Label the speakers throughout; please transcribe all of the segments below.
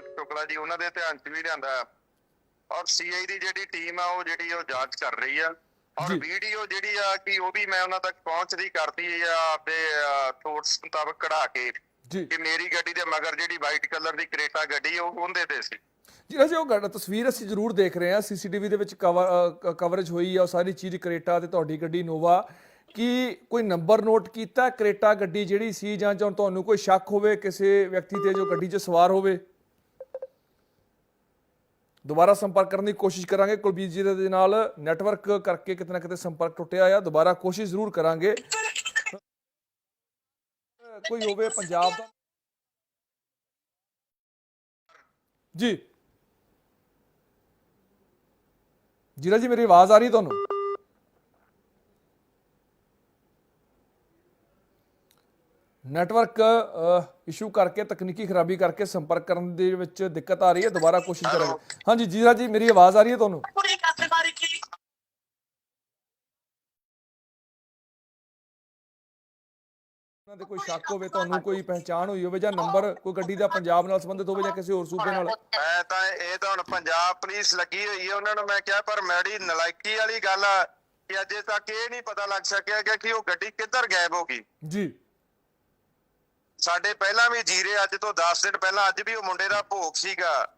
Speaker 1: ਸ਼ੁਕਲਾ ਜੀ ਉਹਨਾਂ ਦੇ ਧਿਆਨ 'ਚ ਵੀ ਲਿਆਂਦਾ ਔਰ ਸੀਆਈ ਦੀ ਜਿਹੜੀ ਟੀਮ ਆ ਉਹ ਜਿਹੜੀ ਉਹ ਜਾਂਚ ਕਰ ਰਹੀ ਆ। ਔਰ। ਵੀਡੀਓ ਜਿਹੜੀ ਆ ਕਿ ਉਹ ਵੀ ਮੈਂ ਉਹਨਾਂ ਤੱਕ ਪਹੁੰਚਦੀ ਕਰਦੀ ਆ ਆਪਦੇ ਥੋਟਸ ਮੁਤਾਬਕ ਕਢਾ ਕੇ ਕਿ ਮੇਰੀ ਗੱਡੀ ਦੇ ਮਗਰ ਜਿਹੜੀ ਵਾਈਟ ਕਲਰ ਦੀ ਕਰੇਟਾ ਗੱਡੀ ਉਹ ਉਹਦੇ ਤੇ ਸੀ।
Speaker 2: ਜੀ ਉਹ ਗੱਲ- ਤਸਵੀਰ ਅਸੀਂ ਜ਼ਰੂਰ ਦੇਖ ਰਹੇ ਹਾਂ। ਸੀਸੀਟੀਵੀ ਦੇ ਵਿੱਚ ਕਵਰ ਕਵਰੇਜ ਹੋਈ ਆ ਉਹ ਸਾਰੀ ਚੀਜ਼ ਕਰੇਟਾ ਤੇ ਤੁਹਾਡੀ ਗੱਡੀ ਨੋਵਾ ਕੀ ਕੋਈ ਨੰਬਰ ਨੋਟ ਕੀਤਾ ਕਰੇਟਾ ਗੱਡੀ ਜਿਹੜੀ ਸੀ ਜਾਂ ਜਾਂ ਤੁਹਾਨੂੰ ਕੋਈ ਸ਼ੱਕ ਹੋਵੇ ਕਿਸੇ ਵਿਅਕਤੀ ਤੇ ਜੋ ਗੱਡੀ 'ਚ ਸਵਾਰ ਹੋਵੇ? ਦੁਬਾਰਾ ਸੰਪਰਕ ਕਰਨ ਦੀ ਕੋਸ਼ਿਸ਼ ਕਰਾਂਗੇ। ਕੁਲਬੀਰ ਜੀ ਦੇ ਨਾਲ ਨੈਟਵਰਕ ਕਰਕੇ ਕਿਤੇ ਨਾ ਕਿਤੇ ਸੰਪਰਕ ਟੁੱਟਿਆ ਆ। ਦੁਬਾਰਾ ਕੋਸ਼ਿਸ਼ ਜ਼ਰੂਰ ਕਰਾਂਗੇ। ਕੋਈ ਹੋਵੇ ਪੰਜਾਬ ਦਾ ਜੀ। ਜੀਰਾ ਜੀ, ਮੇਰੀ ਆਵਾਜ਼ ਆ ਰਹੀ ਹੈ ਤੁਹਾਨੂੰ? ਨੈਟਵਰਕ ਇਸ਼ੂ ਕਰਕੇ ਤਕਨੀਕੀ ਖਰਾਬੀ ਕਰਕੇ ਸੰਪਰਕ ਕਰਨ ਦੇ ਵਿੱਚ ਦਿੱਕਤ ਆ ਰਹੀ ਹੈ ਦੁਬਾਰਾ ਕੋਸ਼ਿਸ਼ ਕਰਾਂਗੇ। ਹਾਂਜੀ ਜੀਰਾ ਜੀ ਮੇਰੀ ਆਵਾਜ਼ ਆ ਰਹੀ ਹੈ ਤੁਹਾਨੂੰ? ਉਹਨਾਂ ਦੇ ਕੋਈ ਸ਼ੱਕ ਹੋਵੇ ਤੁਹਾਨੂੰ ਕੋਈ ਪਹਿਚਾਣ ਹੋਈ ਹੋਵੇ ਜਾਂ ਨੰਬਰ ਕੋਈ ਗੱਡੀ ਦਾ ਪੰਜਾਬ ਨਾਲ ਸੰਬੰਧਿਤ ਹੋਵੇ ਜਾਂ ਕਿਸੇ ਹੋਰ ਸੂਬੇ ਨਾਲ?
Speaker 1: ਮੈਂ ਤਾਂ ਇਹ ਤਾਂ ਹੁਣ ਪੰਜਾਬ ਪੁਲਿਸ ਲੱਗੀ ਹੋਈ ਹੈ ਉਹਨਾਂ ਨੂੰ ਮੈਂ ਕਿਹਾ ਪਰ ਮੈਡੀ ਨਲਾਇਕੀ ਵਾਲੀ ਗੱਲ ਆ ਕਿ ਅਜੇ ਤੱਕ ਇਹ ਨਹੀਂ ਪਤਾ ਲੱਗ ਸਕਿਆ ਕਿ ਉਹ ਗੱਡੀ ਕਿੱਧਰ ਗਾਇਬ ਹੋ ਗਈ।
Speaker 2: ਜੀ।
Speaker 1: ਸਾਡੇ ਪਹਿਲਾਂ ਵੀ ਜੀਰੇ ਅੱਜ ਤੋਂ 10 ਦਿਨ ਪਹਿਲਾਂ ਅੱਜ ਵੀ ਉਹ ਮੁੰਡੇ ਦਾ ਭੋਗ ਸੀਗਾ।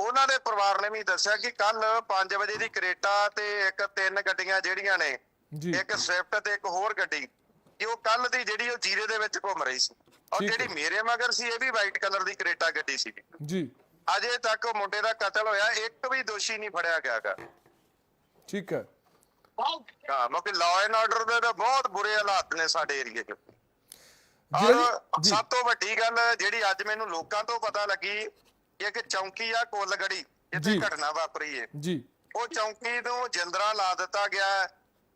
Speaker 1: ਉਹਨਾਂ ਦੇ ਪਰਿਵਾਰ ਨੇ ਵੀ ਦੱਸਿਆ ਕਿ ਕੱਲ 5 ਵਜੇ ਦੀ ਕਰੇਟਾ ਤੇ ਇੱਕ ਤਿੰਨ ਗੱਡੀਆਂ ਜਿਹੜੀਆਂ ਨੇ ਇੱਕ ਸਵਿਫਟ ਤੇ ਇੱਕ ਹੋਰ ਗੱਡੀ ਕਿ ਉਹ ਕੱਲ ਦੀ ਜਿਹੜੀ ਉਹ ਜੀਰੇ ਦੇ ਵਿੱਚ ਘੁੰਮ ਰਹੀ ਸੀ। ਔਰ। ਜਿਹੜੀ ਮੇਰੇ ਮਗਰ ਸੀ ਇਹ ਵੀ ਵਾਈਟ ਕਲਰ ਦੀ ਕਰੇਟਾ ਗੱਡੀ ਸੀ।
Speaker 2: ਜੀ।
Speaker 1: ਅਜੇ ਤੱਕ ਉਹ ਮੁੰਡੇ ਦਾ ਕਤਲ ਹੋਇਆ ਇੱਕ ਵੀ ਦੋਸ਼ੀ ਨਹੀਂ ਫੜਿਆ ਗਿਆਗਾ
Speaker 2: ਠੀਕ ਹੈ।
Speaker 1: ਹਾਂ ਕਿਉਂਕਿ ਲਾਅ ਐਂਡ ਆਰਡਰ ਦੇ ਬਹੁਤ ਬੁਰੇ ਹਾਲਾਤ ਨੇ ਸਾਡੇ ਏਰੀਏ 'ਚ ਔਰ ਸਭ ਤੋਂ ਵੱਡੀ ਗੱਲ ਜਿਹੜੀ ਅੱਜ ਮੈਨੂੰ ਲੋਕਾਂ ਤੋਂ ਪਤਾ ਲੱਗੀ ਕਿ ਇੱਕ ਚੌਂਕੀ ਆ ਕੋਲਗੜੀ ਜਿੱਥੇ। ਘਟਨਾ ਵਾਪਰੀ ਹੈ
Speaker 2: ਜੀ।
Speaker 1: ਉਹ ਚੌਂਕੀ ਨੂੰ ਜਿੰਦਰਾ ਲਾ ਦਿੱਤਾ ਗਿਆ।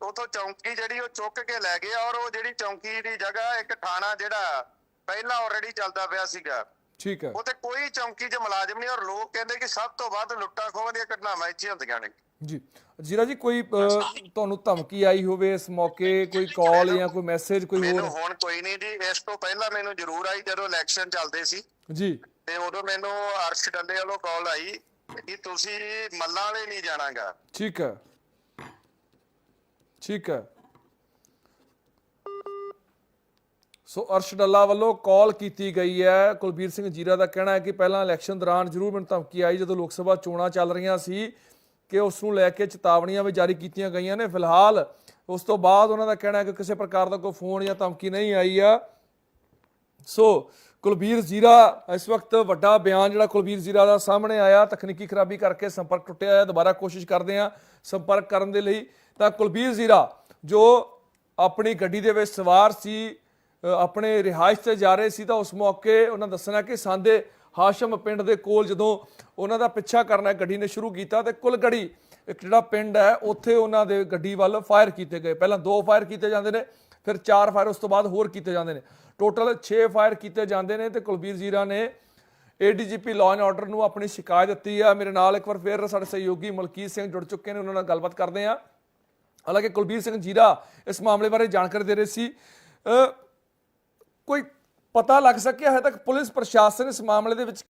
Speaker 1: ਉਥੋਂ ਚੌਂਕੀ ਜਿਹੜੀ ਉਹ ਚੁੱਕ ਕੇ ਲੈ ਗਏ ਔਰ ਉਹ ਜਿਹੜੀ ਚੌਂਕੀ ਦੀ ਜਗ੍ਹਾ ਇੱਕ ਥਾਣਾ ਜਿਹੜਾ ਪਹਿਲਾਂ ਆਲਰੇਡੀ ਚੱਲਦਾ ਪਿਆ ਸੀਗਾ।
Speaker 2: ਠੀਕ ਹੈ।
Speaker 1: ਉੱਥੇ ਕੋਈ ਚੌਂਕੀ 'ਚ ਮੁਲਾਜ਼ਮ ਨਹੀਂ ਔਰ ਲੋਕ ਕਹਿੰਦੇ ਕਿ ਸਭ ਤੋਂ ਵੱਧ ਲੁੱਟਾਂ ਖੋਹਾਂ ਦੀਆਂ ਘਟਨਾਵਾਂ ਇੱਥੇ ਹੁੰਦੀਆਂ ਨੇ।
Speaker 2: ਜੀ। ਜੀਰਾ ਜੀ ਕੋਈ ਤੁਹਾਨੂੰ ਧਮਕੀ ਆਈ ਹੋਵੇ ਇਸ ਮੌਕੇ ਕੋਈ ਕਾਲ ਜਾਂ ਕੋਈ ਮੈਸੇਜ ਕੋਈ
Speaker 1: ਮੈਨੂੰ
Speaker 2: ਹੋਰ
Speaker 1: ਹੁਣ ਕੋਈ ਨਹੀਂ ਜੀ। ਇਸ ਤੋਂ ਪਹਿਲਾਂ ਮੈਨੂੰ ਜ਼ਰੂਰ ਆਈ ਜਦੋਂ ਇਲੈਕਸ਼ਨ ਚੱਲਦੇ ਸੀ।
Speaker 2: ਜੀ।
Speaker 1: ਤੇ ਉਦੋਂ ਮੈਨੂੰ ਅਰਸ਼ ਡੱਲੇ ਵੱਲੋਂ ਕਾਲ ਆਈ ਕਿ ਤੁਸੀਂ ਮੱਲਾਂ ਵਾਲੇ ਨਹੀਂ ਜਾਣਾਗਾ।
Speaker 2: ਠੀਕ ਹੈ। ਠੀਕ ਹੈ। ਸੋ ਅਰਸ਼ ਡੱਲਾ ਵੱਲੋਂ ਕਾਲ ਕੀਤੀ ਗਈ ਹੈ। ਕੁਲਬੀਰ ਸਿੰਘ ਜੀਰਾ ਦਾ ਕਹਿਣਾ ਹੈ ਕਿ ਪਹਿਲਾਂ ਇਲੈਕਸ਼ਨ ਦੌਰਾਨ ਜ਼ਰੂਰ ਮੈਨੂੰ ਧਮਕੀ ਆਈ ਜਦੋਂ ਲੋਕ ਸਭਾ ਚੋਣਾਂ ਚੱਲ ਰਹੀਆਂ ਸੀ। ਕਿ ਉਸ ਨੂੰ ਲੈ ਕੇ ਚੇਤਾਵਨੀਆਂ ਵੀ ਜਾਰੀ ਕੀਤੀਆਂ ਗਈਆਂ ਨੇ। ਫਿਲਹਾਲ ਉਸ ਤੋਂ ਬਾਅਦ ਉਹਨਾਂ ਦਾ ਕਹਿਣਾ ਹੈ ਕਿ ਕਿਸੇ ਪ੍ਰਕਾਰ ਦਾ ਕੋਈ ਫੋਨ ਜਾਂ ਧਮਕੀ ਨਹੀਂ ਆਈ ਆ। ਸੋ ਕੁਲਬੀਰ ਜ਼ੀਰਾ, ਇਸ ਵਕਤ ਵੱਡਾ ਬਿਆਨ ਜਿਹੜਾ ਕੁਲਬੀਰ ਜ਼ੀਰਾ ਦਾ ਸਾਹਮਣੇ ਆਇਆ, ਤਕਨੀਕੀ ਖਰਾਬੀ ਕਰਕੇ ਸੰਪਰਕ ਟੁੱਟਿਆ ਹੈ। ਦੁਬਾਰਾ ਕੋਸ਼ਿਸ਼ ਕਰਦੇ ਹਾਂ ਸੰਪਰਕ ਕਰਨ ਦੇ ਲਈ। ਤਾਂ ਕੁਲਬੀਰ ਜ਼ੀਰਾ, ਜੋ ਆਪਣੀ ਗੱਡੀ ਦੇ ਵਿੱਚ ਸਵਾਰ ਸੀ ਆਪਣੇ ਰਿਹਾਇਸ਼ ਤੇ ਜਾ ਰਹੇ ਸੀ, ਤਾਂ ਉਸ ਮੌਕੇ ਉਹਨਾਂ ਦੱਸਣਾ ਕਿ ਸਾਂਦੇ ਹਾਸ਼ਮ ਪਿੰਡ ਦੇ ਕੋਲ ਜਦੋਂ ਉਹਨਾਂ ਦਾ ਪਿੱਛਾ ਕਰਨਾ ਗੱਡੀ ਨੇ ਸ਼ੁਰੂ ਕੀਤਾ ਤੇ ਕੁਲਗੜੀ, ਇੱਕ ਜਿਹੜਾ ਪਿੰਡ ਹੈ, ਉੱਥੇ ਉਹਨਾਂ ਦੇ ਗੱਡੀ ਵੱਲ ਫਾਇਰ ਕੀਤੇ ਗਏ। ਪਹਿਲਾਂ ਦੋ ਫਾਇਰ ਕੀਤੇ ਜਾਂਦੇ ਨੇ, ਫਿਰ ਚਾਰ ਫਾਇਰ ਉਸ ਤੋਂ ਬਾਅਦ ਹੋਰ ਕੀਤੇ ਜਾਂਦੇ ਨੇ। ਟੋਟਲ 6 ਫਾਇਰ ਕੀਤੇ ਜਾਂਦੇ ਨੇ ਤੇ ਕੁਲਬੀਰ ਜ਼ੀਰਾ ਨੇ ਏਡੀਜੀਪੀ ਲਾਅ ਐਂਡ ਆਰਡਰ ਨੂੰ ਆਪਣੀ ਸ਼ਿਕਾਇਤ ਦਿੱਤੀ ਆ। ਮੇਰੇ ਨਾਲ ਇੱਕ ਵਾਰ ਫਿਰ ਸਾਡੇ ਸਹਿਯੋਗੀ ਮਲਕੀਤ ਸਿੰਘ ਜੁੜ ਚੁੱਕੇ ਨੇ, ਉਹਨਾਂ ਨਾਲ ਗੱਲਬਾਤ ਕਰਦੇ ਆ ਹਾਲਾਂਕਿ ਕੁਲਬੀਰ ਸਿੰਘ ਜੀਰਾ ਇਸ ਮਾਮਲੇ ਬਾਰੇ ਜਾਣਕਾਰੀ ਦੇ ਰਹੇ ਸੀ। ਕੋਈ ਪਤਾ ਲੱਗ ਸਕਿਆ ਹੈ ਤੱਕ ਪੁਲਿਸ ਪ੍ਰਸ਼ਾਸਨ ਇਸ ਮਾਮਲੇ ਦੇ ਵਿੱਚ